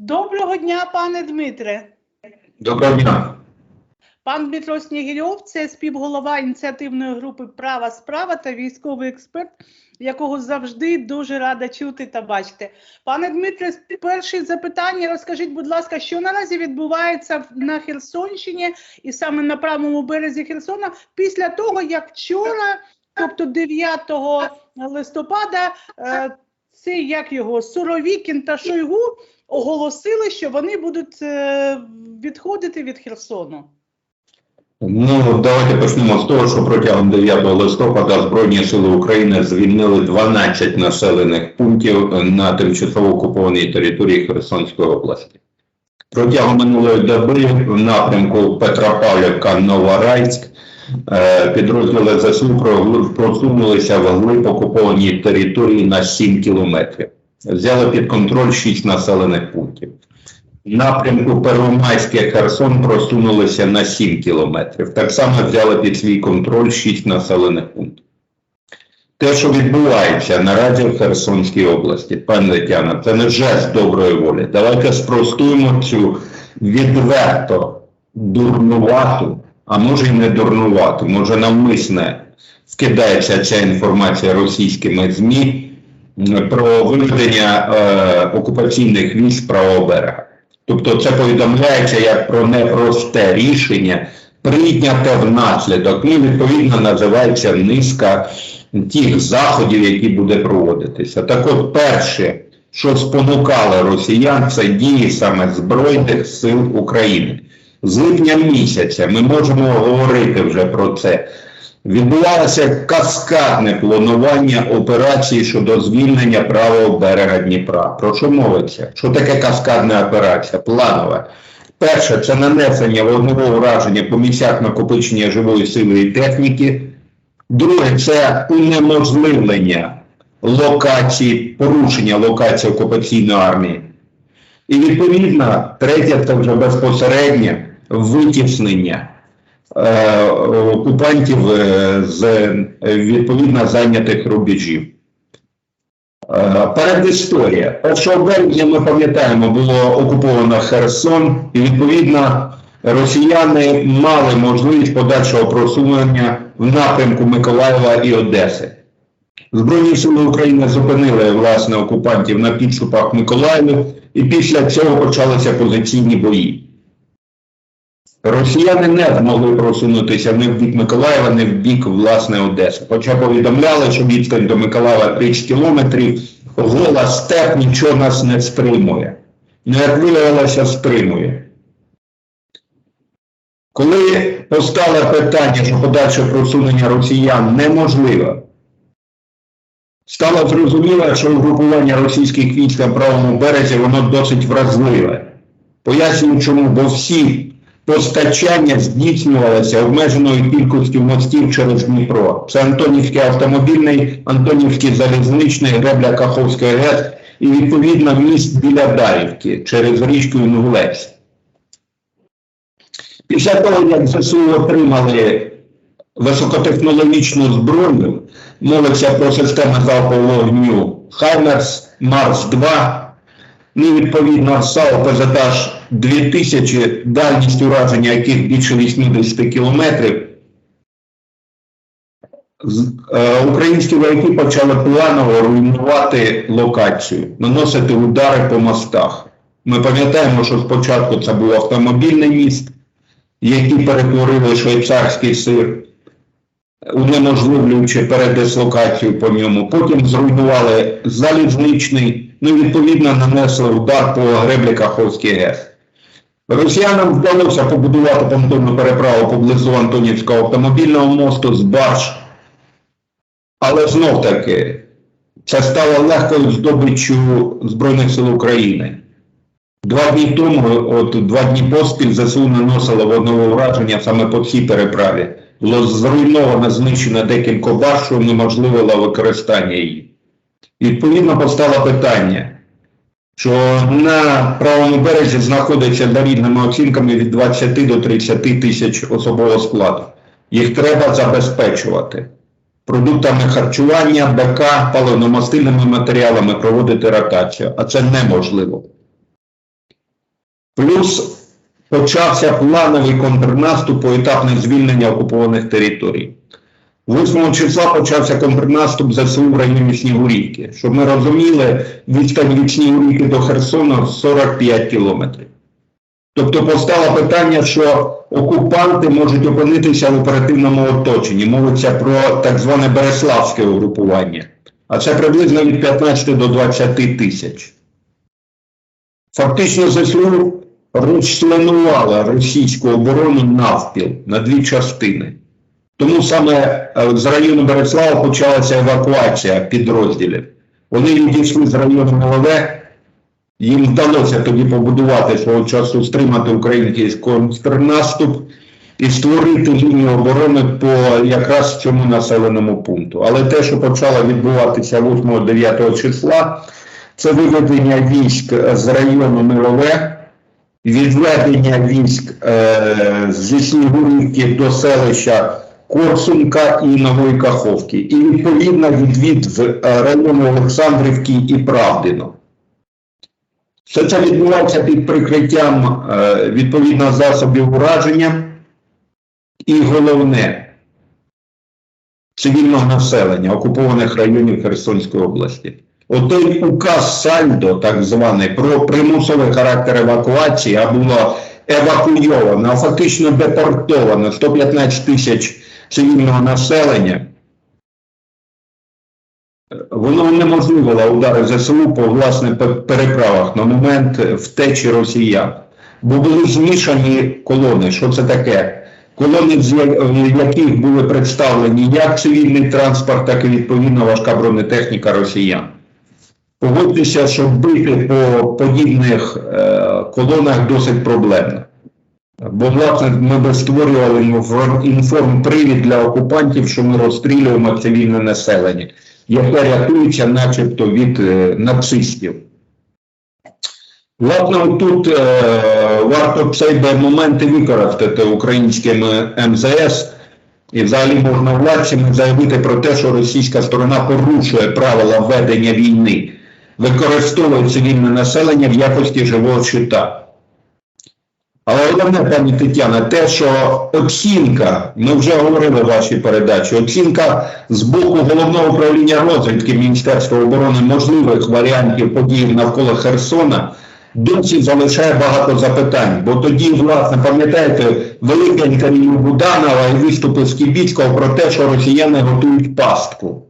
Доброго дня, пане Дмитре. Доброго дня. Пан Дмитро Снігирьов це співголова ініціативної групи Права справа та військовий експерт, якого завжди дуже рада чути та бачити. Пане Дмитре, перше запитання. Розкажіть, будь ласка, що наразі відбувається на Херсонщині і саме на правому березі Херсона після того, як вчора, тобто 9 листопада, е, це як його Суровікін та Шойгу оголосили, що вони будуть е, відходити від Херсону. Ну, давайте почнемо з того, що протягом 9 листопада Збройні сили України звільнили 12 населених пунктів на тимчасово окупованій території Херсонської області. Протягом минулої доби в напрямку Петропавлівка Новорайськ е, підрозділи ЗСУ просунулися в глиб окупованій території на 7 кілометрів. Взяли під контроль 6 населених пунктів. Напрямку Первомайське Херсон просунулися на 7 кілометрів. Так само взяли під свій контроль 6 населених пунктів. Те, що відбувається наразі в Херсонській області, пане Тетяна, це не жест доброї волі. Давайте спростуємо цю відверто дурнувату, а може й не дурнувату, може навмисне вкидається ця інформація російськими ЗМІ про виведення е, окупаційних військ правого берега. Тобто це повідомляється як про непросте рішення, прийняте внаслідок. Ну, і, відповідно, називається низка тих заходів, які буде проводитися. Так от, перше, що спонукало росіян, це дії саме Збройних сил України. З липня місяця ми можемо говорити вже про це. Відбувалося каскадне планування операції щодо звільнення правого берега Дніпра. Про що мовиться? Що таке каскадна операція? Планова. Перше, це нанесення вогневого враження по місцях накопичення живої сили і техніки. Друге, це унеможливлення локації, порушення локації окупаційної армії. І відповідно, третє, це вже безпосереднє витіснення е, окупантів е, з відповідно зайнятих рубежів. Е, Передісторія. 1 березня ми пам'ятаємо, було окуповано Херсон, і відповідно росіяни мали можливість подальшого просунення в напрямку Миколаєва і Одеси. Збройні сили України зупинили власне окупантів на підступах Миколаєва, і після цього почалися позиційні бої. Росіяни не змогли просунутися ні в бік Миколаєва, ні в бік власне Одеси. Хоча повідомляли, що відстань до Миколаєва 30 кілометрів, гола степ нічого нас не стримує. Ну, як виявилося, стримує. Коли постало питання, що подальше просунення росіян неможливе, стало зрозуміло, що угрупування російських військ на правому березі воно досить вразливе. Пояснюю чому, бо всі постачання здійснювалося обмеженою кількістю мостів через Дніпро. Це Антонівський автомобільний, Антонівський залізничний, Гребля Каховської ГЕС і відповідно міст біля Дарівки через річку Інгулець. Після того, як ЗСУ отримали високотехнологічну зброю, мовиться про системи залпового вогню Хаймерс, Марс-2, ну і відповідно САУ ПЗТАЖ 2000, дальність ураження яких більше 80 кілометрів, е, українські вояки почали планово руйнувати локацію, наносити удари по мостах. Ми пам'ятаємо, що спочатку це був автомобільний міст, який перетворили швейцарський сир, унеможливлюючи передислокацію по ньому. Потім зруйнували залізничний, ну відповідно нанесли удар по греблі Каховський ГЕС. Росіянам вдалося побудувати понтонну переправу поблизу Антонівського автомобільного мосту з барж. Але знов таки, це стало легкою здобиччю Збройних сил України. Два дні тому, от два дні поспіль, ЗСУ наносило вогневе враження саме по цій переправі. Було зруйновано, знищено декілька барж, що унеможливило використання її. Відповідно, постало питання, що на правому березі знаходиться за різними оцінками від 20 до 30 тисяч особового складу. Їх треба забезпечувати продуктами харчування, БК, паливно-мастильними матеріалами проводити ротацію, а це неможливо. Плюс почався плановий контрнаступ поетапне звільнення окупованих територій. 8 числа почався контрнаступ ЗСУ в районі Снігурівки. Щоб ми розуміли, відстань від Снігурівки до Херсона 45 кілометрів. Тобто постало питання, що окупанти можуть опинитися в оперативному оточенні. Мовиться про так зване Береславське угрупування. А це приблизно від 15 до 20 тисяч. Фактично ЗСУ розчленувала російську оборону навпіл на дві частини. Тому саме е, з району Береслава почалася евакуація підрозділів. Вони відійшли з району Нове, їм вдалося тоді побудувати свого часу стримати український контрнаступ і створити лінію оборони по якраз цьому населеному пункту. Але те, що почало відбуватися 8-9 числа, це виведення військ з району Мирове, відведення військ е, зі Снігурівки до селища Корсунка і Нової Каховки, і відповідно відвід в е, району Олександрівки і Правдино. Все це відбувається під прикриттям е, відповідно засобів ураження і головне цивільного населення окупованих районів Херсонської області. Отой указ Сальдо, так званий, про примусовий характер евакуації, а було евакуйовано, а фактично депортовано 115 тисяч цивільного населення. Воно унеможливило удари ЗСУ по власне переправах на момент втечі росіян. Бо були змішані колони. Що це таке? Колони, в яких були представлені як цивільний транспорт, так і відповідно важка бронетехніка росіян. Погодьтеся, що бити по подібних е, колонах досить проблемно. Бо, власне, ми би створювали інформпривід для окупантів, що ми розстрілюємо цивільне населення, яке рятується начебто від е, нацистів. Власне, тут е, варто цей момент використати українським МЗС, і взагалі можна владцями заявити про те, що російська сторона порушує правила ведення війни, використовує цивільне населення в якості живого щита. Але головне, пані Тетяна, те, що оцінка, ми вже говорили в вашій передачі, оцінка з боку головного управління розвідки Міністерства оборони можливих варіантів подій навколо Херсона досі залишає багато запитань. Бо тоді, власне, пам'ятаєте, велике інтерв'ю Буданова і виступи Скібіцького про те, що росіяни готують пастку.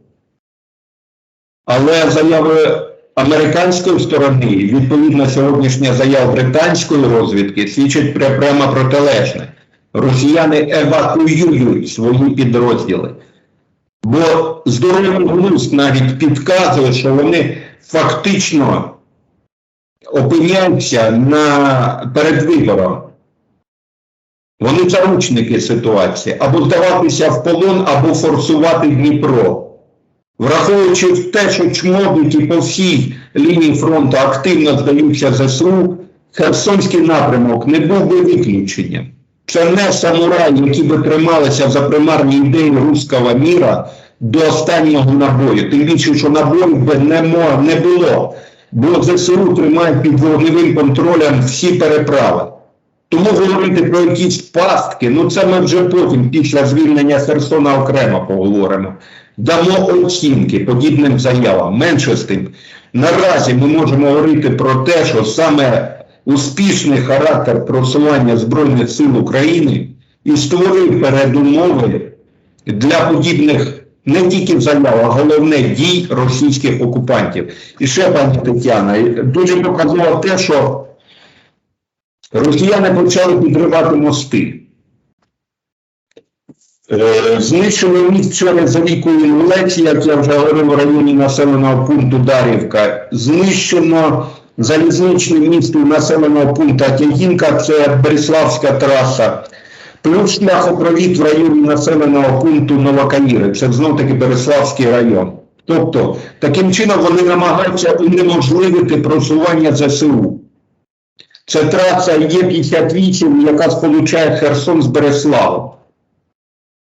Але заяви американської сторони, відповідно сьогоднішня заява британської розвідки свідчить пря- прямо протилежне. Росіяни евакуюють свої підрозділи. Бо здоровий глузд навіть підказує, що вони фактично опиняються на перед. Вони заручники ситуації або здаватися в полон, або форсувати Дніпро. Враховуючи те, що чмобники по всій лінії фронту активно здаються ЗСУ, Херсонський напрямок не був би виключенням. Це не самураї, які би трималися за примарні ідеї руського міра до останнього набою. Тим більше, що набоїв би не, мо- не було, бо ЗСУ тримає під вогневим контролем всі переправи. Тому говорити про якісь пастки, ну це ми вже потім, після звільнення Херсона окремо поговоримо. Дамо оцінки подібним заявам. Менше з тим. Наразі ми можемо говорити про те, що саме успішний характер просування Збройних сил України і створив передумови для подібних не тільки заяв, а головне дій російських окупантів. І ще, пані Тетяна, дуже показово те, що росіяни почали підривати мости. Е, Знищили міст через ріку Інгулець, як я вже говорив, в районі населеного пункту Дарівка. Знищено залізничне місто населеного пункту Тягінка, це Береславська траса. Плюс шляхопровід в районі населеного пункту Новокаїри, це знов таки Береславський район. Тобто, таким чином вони намагаються унеможливити просування ЗСУ. Це траса Є58, яка сполучає Херсон з Береславом.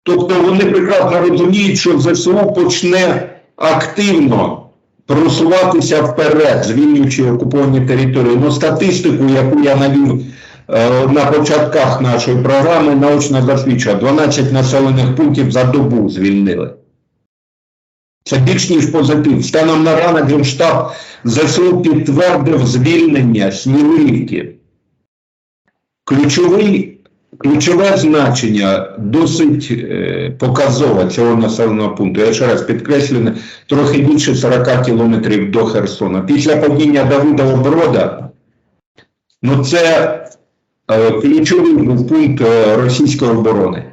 Тобто вони прекрасно розуміють, що ЗСУ почне активно просуватися вперед, звільнюючи окуповані території. Ну, статистику, яку я навів е, на початках нашої програми, наочно засвідчує, 12 населених пунктів за добу звільнили. Це більш ніж позитив. Станом на ранок Генштаб ЗСУ підтвердив звільнення Снігурівки. Ключовий, ключове значення досить е, показове цього населеного пункту. Я ще раз підкреслюю, трохи більше 40 кілометрів до Херсона. Після падіння Давидова Брода, ну це е, ключовий пункт е, російської оборони.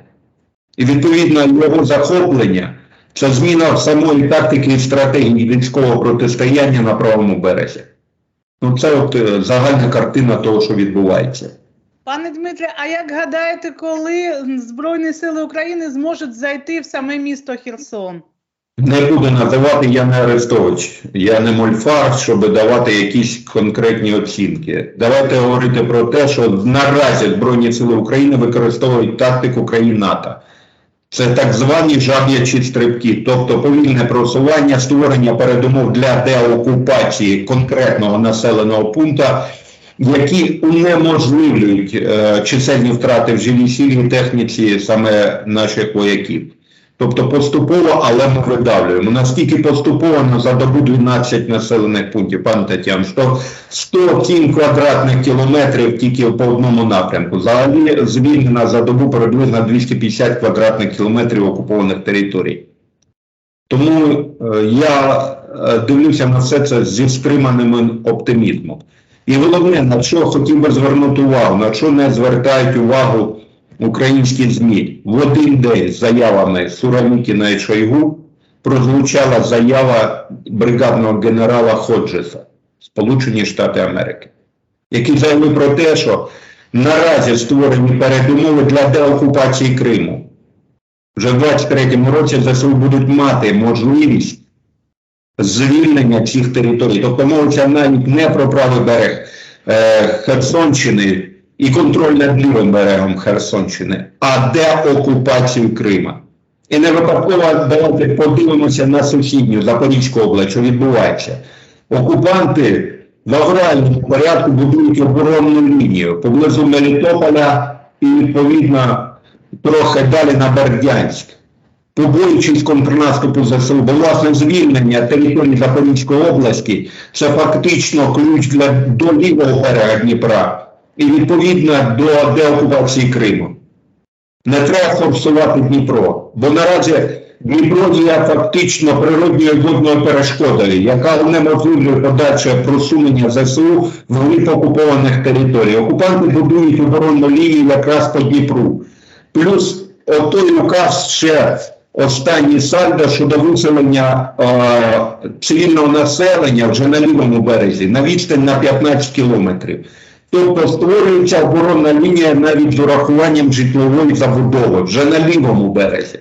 І відповідно його захоплення це зміна самої тактики і стратегії військового протистояння на правому березі. Ну, це от загальна картина того, що відбувається. Пане Дмитре, а як гадаєте, коли Збройні Сили України зможуть зайти в саме місто Херсон? Не буду називати я не Арестович, я не Мольфар, щоб давати якісь конкретні оцінки. Давайте говорити про те, що наразі Збройні Сили України використовують тактику країн НАТО. Це так звані жаб'ячі стрибки, тобто повільне просування, створення передумов для деокупації конкретного населеного пункту, які унеможливлюють е, чисельні втрати в живій силі техніці саме наших вояків. Тобто поступово, але ми видавлюємо. Наскільки поступово на за добу 12 населених пунктів, пан Тетян, що 107 квадратних кілометрів тільки по одному напрямку. Взагалі звільнена за добу приблизно 250 квадратних кілометрів окупованих територій. Тому е, я е, дивлюся на все це зі стриманим оптимізмом. І головне, на що хотів би звернути увагу, на що не звертають увагу українські ЗМІ. В один день з заявами Суровікіна і Шойгу прозвучала заява бригадного генерала Ходжеса, Сполучені Штати Америки, який заявив про те, що наразі створені передумови для деокупації Криму. Вже в 23-му році ЗСУ будуть мати можливість звільнення цих територій. Тобто мовиться навіть не про правий берег е, Херсонщини і контроль над лівим берегом Херсонщини, а деокупацію Крима. І не випадково давайте подивимося на сусідню Запорізьку область, що відбувається. Окупанти в авральному порядку будують оборонну лінію поблизу Мелітополя і, відповідно, трохи далі на Бердянськ. Побоюючись контрнаступу ЗСУ, бо власне звільнення території Запорізької області це фактично ключ для до лівого берега Дніпра і відповідно до деокупації Криму. Не треба форсувати Дніпро, бо наразі Дніпро є фактично природньою водною перешкодою, яка унеможливлює подальше просунення ЗСУ в окупованих територій. Окупанти будують оборонну лінію якраз по Дніпру. Плюс отой указ ще останній сальдо щодо виселення е, цивільного населення вже на лівому березі на відстань на 15 кілометрів. Тобто створюється оборонна лінія навіть з урахуванням житлової забудови вже на лівому березі.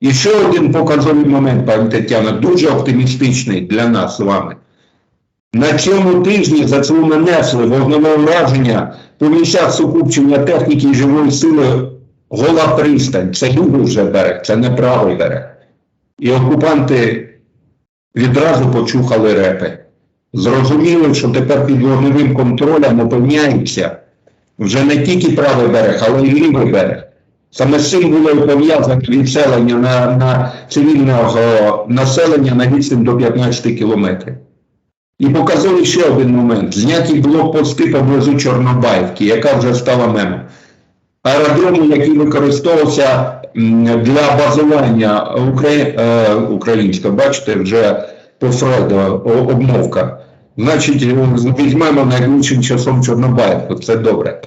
І ще один показовий момент, пані Тетяна, дуже оптимістичний для нас з вами. На цьому тижні ЗСУ нанесли вогневе враження по місцях сукупчення техніки і живої сили Гола пристань. Це лівий вже берег, це не правий берег. І окупанти відразу почухали репи. Зрозуміли, що тепер під вогневим контролем опиняється вже не тільки правий берег, але й лівий берег. Саме з цим було пов'язане відселення на, на цивільного населення на відстань до 15 кілометрів. І показали ще один момент: зняті блокпости поблизу Чорнобаївки, яка вже стала мемом. Аеродрому, який використовувався для базування е, українського, бачите, вже по Фрейду обмовка. Значить, візьмемо найближчим часом Чорнобаївку, це добре.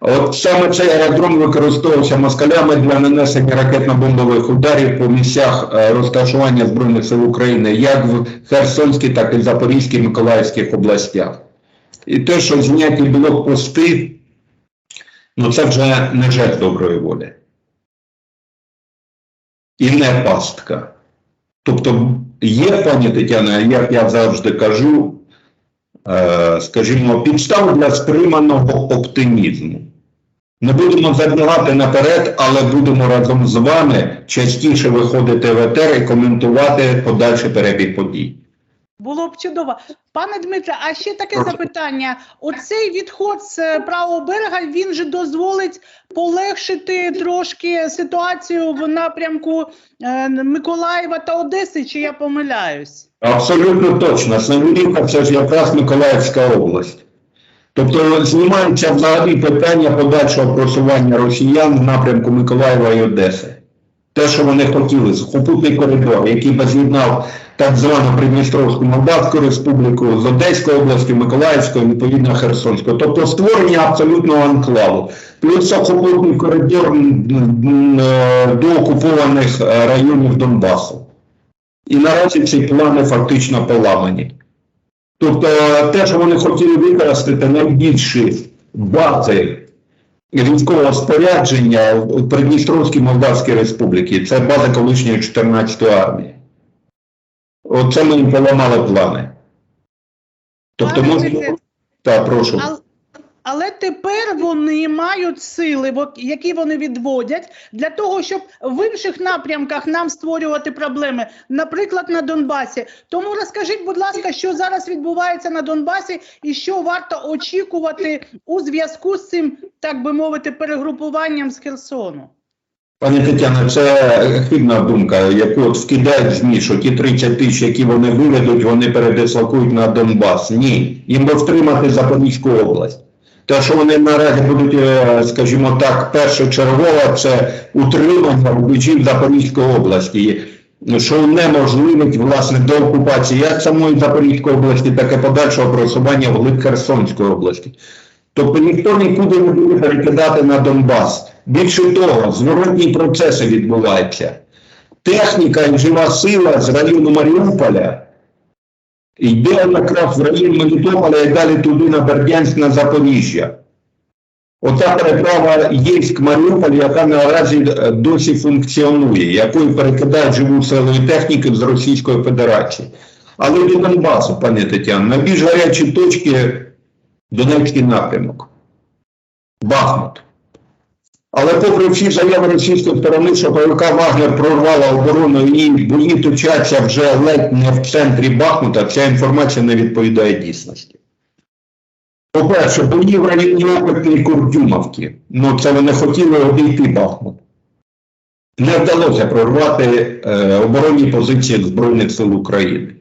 От саме цей аеродром використовувався москалями для нанесення ракетно-бомбових ударів по місцях е, розташування Збройних сил України, як в Херсонській, так і в Запорізькій, Миколаївських областях. І те, що зняті блокпости, ну це вже не жест доброї волі. І не пастка. Тобто є, пані Тетяна, як я завжди кажу, е, скажімо, підстав для стриманого оптимізму. Не будемо забігати наперед, але будемо разом з вами частіше виходити в етер і коментувати подальший перебіг подій. Було б чудово. Пане Дмитре, а ще таке запитання. Оцей відход з е, правого берега він же дозволить полегшити трошки ситуацію в напрямку е, Миколаєва та Одеси, чи я помиляюсь? Абсолютно точно. Снегурівка це ж якраз Миколаївська область. Тобто знімається взагалі питання подальшого просування росіян в напрямку Миколаєва і Одеси. Те, що вони хотіли, сухопутний коридор, який би з'єднав так звану Придністровську Молдавську республіку з Одеської області, Миколаївської, відповідно Херсонської. Тобто створення абсолютного анклаву. Плюс сухопутний коридор е, до окупованих е, районів Донбасу. І наразі ці плани фактично поламані. Тобто те, що вони хотіли використати найбільші бази військового спорядження в Придністровській Молдавській Республіці, це база колишньої 14-ї армії. Оце ми поламали плани. Тобто. Дмитре, Так, прошу. Ал- але тепер вони мають сили, які вони відводять для того, щоб в інших напрямках нам створювати проблеми, наприклад, на Донбасі. Тому розкажіть, будь ласка, що зараз відбувається на Донбасі і що варто очікувати у зв'язку з цим, так би мовити, перегрупуванням з Херсону? Пані Тетяна, це хибна думка, яку от вкидають ЗМІ, що ті 30 тисяч, які вони виведуть, вони передислокують на Донбас. Ні, їм би втримати Запорізьку область. Те, що вони наразі будуть, е, скажімо так, першочергово, це утримання рубежів Запорізької області, що унеможливить власне до окупації як самої Запорізької області, так і подальшого просування вглиб Херсонської області. Тобто ніхто нікуди не буде перекидати на Донбас. Більше того, зворотні процеси відбуваються. Техніка і жива сила з району Маріуполя йде якраз в район Мелітополя і далі туди на Бердянськ на Запоріжжя. Оця переправа єськ Маріуполь, яка наразі е, досі функціонує, якою перекидають живу силу техніки з Російської Федерації. Але до Донбасу, пані Тетяно, найбільш гарячі точки Донецький напрямок. Бахмут. Але попри всі заяви російської сторони, що ПВК Вагнер прорвала оборону і бої точаться вже ледь не в центрі Бахмута, ця інформація не відповідає дійсності. По-перше, бої в районі Опитної Курдюмовки. Ну, це вони хотіли обійти Бахмут. Не вдалося прорвати е, оборонні позиції Збройних сил України.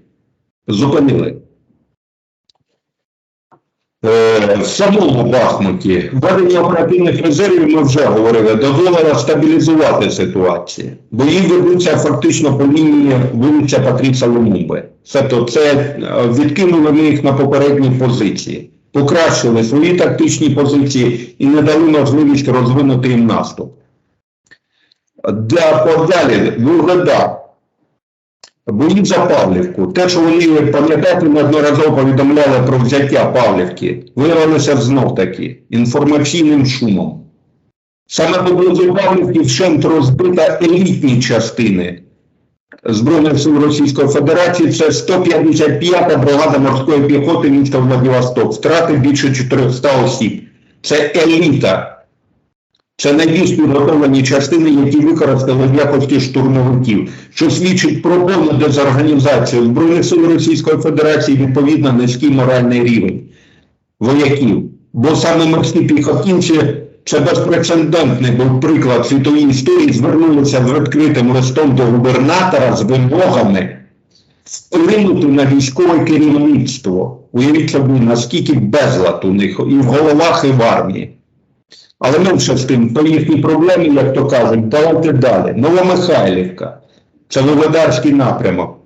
Зупинили. Е, В самому Бахмуті введення оперативних резервів ми вже говорили, дозволило стабілізувати ситуацію. Бої ведуться фактично по лінії вулиця Патріса Лумумби. Тобто це е, відкинули ми їх на попередні позиції, покращили свої тактичні позиції і не дали можливість розвинути їм наступ. Для подалі Вугледар. Бої за Павлівку. Те, що вони, пам'ятаєте, неодноразово повідомляли про взяття Павлівки, виявилося знов таки інформаційним шумом. Саме поблизу Павлівки вщент розбита елітні частини Збройних сил Російської Федерації. Це 155-та бригада морської піхоти міста Владивосток. Втрати більше 400 осіб. Це еліта. Це найбільш підготовлені частини, які використали в якості штурмовиків, що свідчить про повну дезорганізацію Збройних сил Російської Федерації відповідно низький моральний рівень вояків. Бо саме морські піхотинці це безпрецедентний був приклад світової історії, звернулися з відкритим листом до губернатора з вимогами вплинути на військове керівництво. Уявіть собі, наскільки безлад у них і в головах, і в армії. Але менше з тим, то їхні проблеми, як то кажуть, давайте далі. Новомихайлівка, це Володарський напрямок.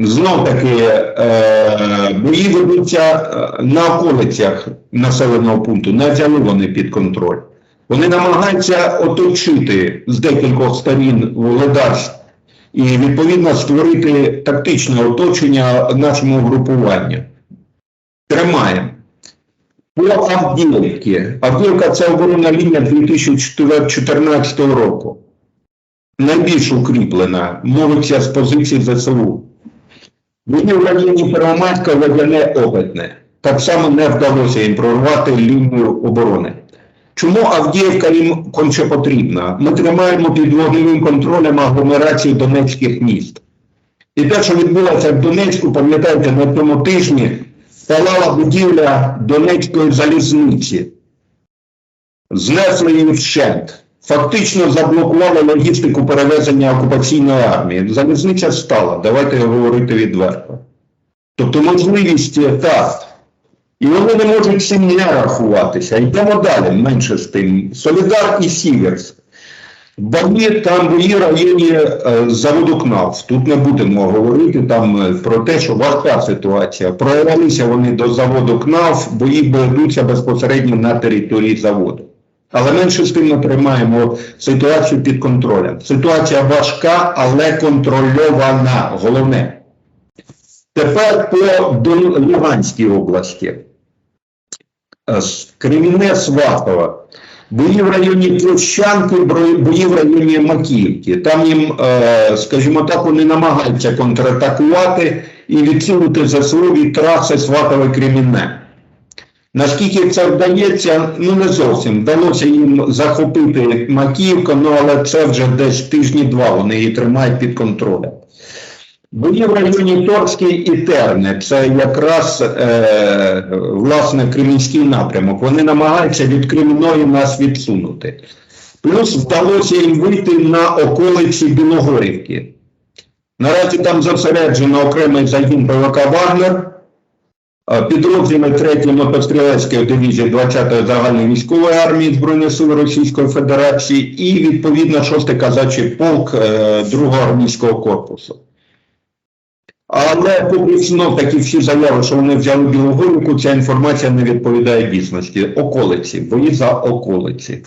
Знов таки е, бої ведуться е, на околицях населеного пункту, не взяли вони під контроль. Вони намагаються оточити з декількох сторін Володарськ і відповідно створити тактичне оточення нашому групуванню. Тримаємо. По Авдіївці. Авдіївка це оборонна лінія 2014 року. Найбільш укріплена, мовиться з позиції ЗСУ. Мені в районі Первомайська водяне опитне. Так само не вдалося їм прорвати лінію оборони. Чому Авдіївка їм конче потрібна? Ми тримаємо під вогневим контролем агломерацію донецьких міст. І те, що відбулося в Донецьку, пам'ятаєте, на цьому тижні палала будівля Донецької залізниці. Знесли її вщент. Фактично заблокували логістику перевезення окупаційної армії. Залізниця стала, давайте говорити відверто. Тобто можливість так. І вони не можуть не рахуватися. Йдемо далі, менше з тим. Солідар і Сіверськ. Бої там в районі е, заводу КНАФ. Тут не будемо говорити там е, про те, що важка ситуація. Прорвалися вони до заводу КНАФ, бої ведуться безпосередньо на території заводу. Але менше з тим ми тримаємо ситуацію під контролем. Ситуація важка, але контрольована. Головне. Тепер по Луганській області. Е, с- Сватова. Бої в районі Площанки, бро- бої в районі Макіївки. Там їм, е, скажімо так, вони намагаються контратакувати і відсунути ЗСУ від траси Сватове Кремінне. Наскільки це вдається, ну не зовсім. Вдалося їм захопити Макіївку, ну але це вже десь тижні-два вони її тримають під контролем. Бої в районі Торський і Терне, це якраз е, власне Кремінський напрямок. Вони намагаються від Кремної нас відсунути. Плюс вдалося їм вийти на околиці Білогорівки. Наразі там зосереджено окремий загін ПВК Вагнер, е, підрозділи 3-ї мотострілецької дивізії 20-ї загальної військової армії Збройних сил Російської Федерації і відповідно 6-й казачий полк 2-го армійського корпусу. Але публічно такі всі заяви, що вони взяли Білогорівку, ця інформація не відповідає дійсності. Околиці, бої за околиці.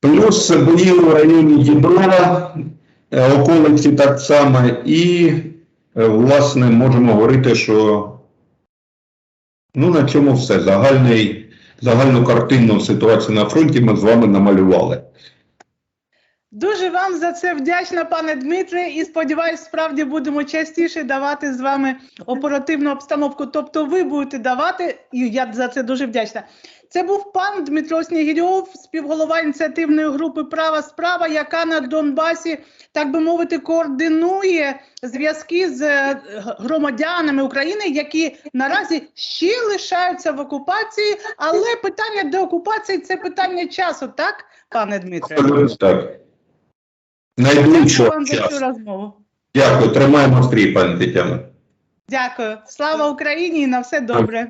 Плюс бої в районі Діброва, е, околиці так само, і, е, власне, можемо говорити, що ну, на цьому все. Загальний, загальну картинну ситуацію на фронті ми з вами намалювали. Дуже вам за це вдячна, пане Дмитре, і сподіваюсь, справді будемо частіше давати з вами оперативну обстановку. Тобто, ви будете давати, і я за це дуже вдячна. Це був пан Дмитро Снігирьов, співголова ініціативної групи Права справа, яка на Донбасі, так би мовити, координує зв'язки з е, громадянами України, які наразі ще лишаються в окупації, але питання деокупації це питання часу, так, пане Дмитре? Так. Дякую Найближчого вам за цю часу. розмову. Дякую, тримаємо стрій, пані Тетяно. Дякую. Слава Україні і на все добре.